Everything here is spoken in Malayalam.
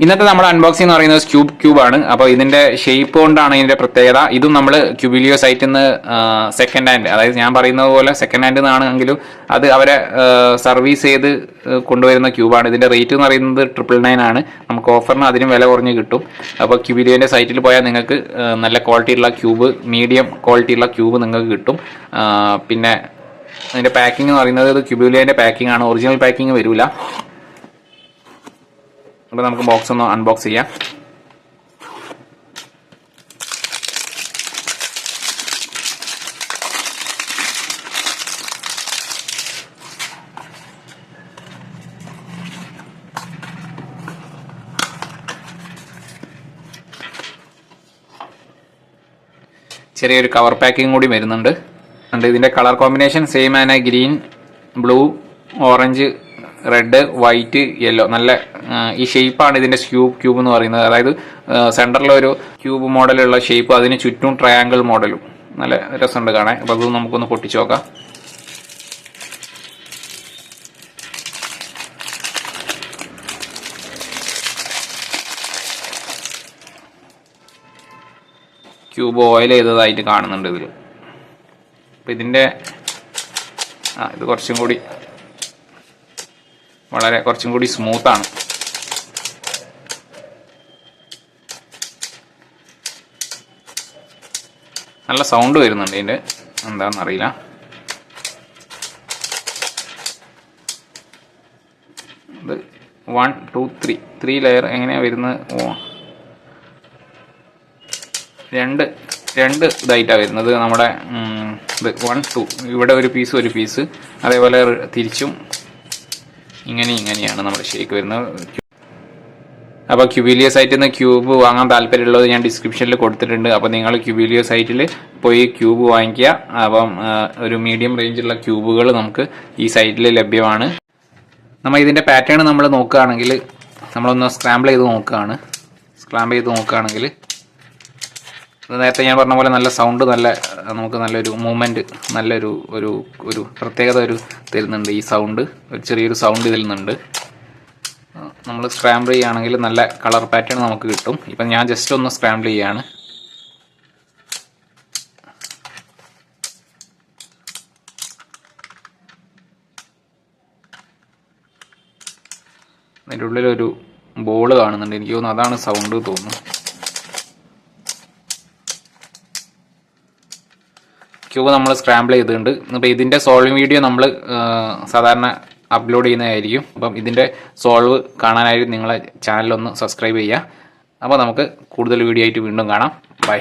ഇന്നത്തെ നമ്മുടെ അൺബോക്സിംഗ് എന്ന് പറയുന്നത് ക്യൂബ് ക്യൂബ് ആണ്. അപ്പോൾ ഇതിന്റെ ഷേപ്പ് കൊണ്ടാണ് ഇതിന്റെ പ്രത്യേകത. ഇതും നമ്മൾ ക്യൂബിലിയോ സൈറ്റിൽ നിന്ന് സെക്കൻഡ് ഹാൻഡ് അതായത് ഞാൻ പറയുന്നത് പോലെ സെക്കൻഡ് ഹാൻഡ് നിന്നാണെങ്കിലും അത് അവരെ സർവീസ് ചെയ്ത് കൊണ്ടുവരുന്ന ക്യൂബാണ് ഇതിന്റെ റേറ്റ് എന്ന് പറയുന്നത് ട്രിപ്പിൾ നയൻ ആണ്. നമുക്ക് ഓഫറിന് അതിനും വില കുറഞ്ഞ് കിട്ടും. അപ്പോൾ ക്യൂബിലിയോന്റെ സൈറ്റിൽ പോയാൽ നിങ്ങൾക്ക് നല്ല ക്വാളിറ്റി ഉള്ള ക്യൂബ് മീഡിയം ക്വാളിറ്റി ഉള്ള ക്യൂബ് നിങ്ങൾക്ക് കിട്ടും. പിന്നെ അതിന്റെ പാക്കിംഗ് എന്ന് പറയുന്നത് ക്യൂബിലിയോന്റെ പാക്കിംഗ് ആണ്. ഒറിജിനൽ പാക്കിംഗ് വരില്ല അപ്പോൾ നമുക്ക് ബോക്സ് ഒന്ന് അൺബോക്സ് ചെയ്യാം. ചെറിയൊരു കവർ പാക്കിംഗ് കൂടി വരുന്നുണ്ട്. ഉണ്ട് ഇതിന്റെ കളർ കോമ്പിനേഷൻ സെയിം ആണ് green blue orange red white yellow നല്ല ഈ ഷേപ്പാണ് ഇതിന്റെ ക്യൂബ് ക്യൂബ് എന്ന് പറയുന്നത്. അതായത് സെന്ററിൽ ഒരു ക്യൂബ് മോഡലുള്ള ഷേപ്പ് അതിന് ചുറ്റും ട്രയാങ്കിൾ മോഡലും. നല്ല രസമുണ്ട് കാണാൻ. അപ്പോൾ അത് നമുക്കൊന്ന് പൊട്ടിച്ചു നോക്കാം. ക്യൂബ് ഓയിൽ ചെയ്തതായിട്ട് കാണുന്നുണ്ട് ഇതിൽ അപ്പോൾ ഇതിന്റെ ആ ഇത് കുറച്ചും കൂടി വളരെ കുറച്ചും കൂടി സ്മൂത്താണ് നല്ല സൗണ്ട് വരുന്നുണ്ട് ഇതിന്റെ എന്താണെന്നറിയില്ല ഇത് one two three three layer എങ്ങനെയാണ് വരുന്നത്? രണ്ട് രണ്ട് ഇതായിട്ടാണ് വരുന്നത് നമ്മുടെ ഇത് വൺ ടു ഇവിടെ ഒരു പീസ് ഒരു പീസ് അതേപോലെ തിരിച്ചും ഇങ്ങനെ ഇങ്ങനെയാണ് നമ്മുടെ ഷേക്ക് വരുന്നത്. അപ്പോൾ ക്യൂബിലിയോ സൈറ്റിൽ നിന്ന് ക്യൂബ് വാങ്ങാൻ താല്പര്യമുള്ളത് ഞാൻ ഡിസ്ക്രിപ്ഷനിൽ കൊടുത്തിട്ടുണ്ട്. അപ്പോൾ നിങ്ങൾ ക്യൂബിലിയോ സൈറ്റിൽ പോയി ക്യൂബ് വാങ്ങിക്കുക. അപ്പം ഒരു മീഡിയം റേഞ്ചുള്ള ക്യൂബുകൾ നമുക്ക് ഈ സൈറ്റിൽ ലഭ്യമാണ്. നമ്മൾ ഇതിന്റെ പാറ്റേൺ നമ്മൾ നോക്കുകയാണെങ്കിൽ നമ്മളൊന്ന് സ്ക്രാമ്പിൾ ചെയ്ത് നോക്കുകയാണ്. സ്ക്രാമ്പിൾ ചെയ്ത് നോക്കുകയാണെങ്കിൽ നേരത്തെ ഞാൻ പറഞ്ഞ പോലെ നല്ല സൗണ്ട് നല്ല നമുക്ക് നല്ലൊരു മൂവ്മെന്റ് നല്ലൊരു ഒരു ഒരു പ്രത്യേകത ഒരു തരുന്നുണ്ട് ഈ സൗണ്ട് ഒരു ചെറിയൊരു സൗണ്ട് തരുന്നുണ്ട് നമ്മൾ സ്ക്രാമ്പിൾ ചെയ്യുകയാണെങ്കിൽ നല്ല കളർ പാറ്റേൺ നമുക്ക് കിട്ടും. ഇപ്പം ഞാൻ ജസ്റ്റ് ഒന്ന് സ്ക്രാമ്പിൾ ചെയ്യുകയാണ് അതിന്റെ ഉള്ളിലൊരു ബോൾ കാണുന്നുണ്ട്. എനിക്ക് തോന്നുന്നു അതാണ് സൗണ്ട് തോന്നുന്നു. ക്യൂബ് നമ്മൾ സ്ക്രാമ്പിൾ ചെയ്തിട്ടുണ്ട്. അപ്പോൾ ഇതിന്റെ സോൾവിങ് വീഡിയോ നമ്മൾ സാധാരണ അപ്ലോഡ് ചെയ്യുന്നതായിരിക്കും. അപ്പം ഇതിന്റെ സോൾവ് കാണാനായിട്ട് നിങ്ങളെ ചാനലൊന്ന് സബ്സ്ക്രൈബ് ചെയ്യുക. അപ്പോൾ നമുക്ക് കൂടുതൽ വീഡിയോ ആയിട്ട് വീണ്ടും കാണാം. ബൈ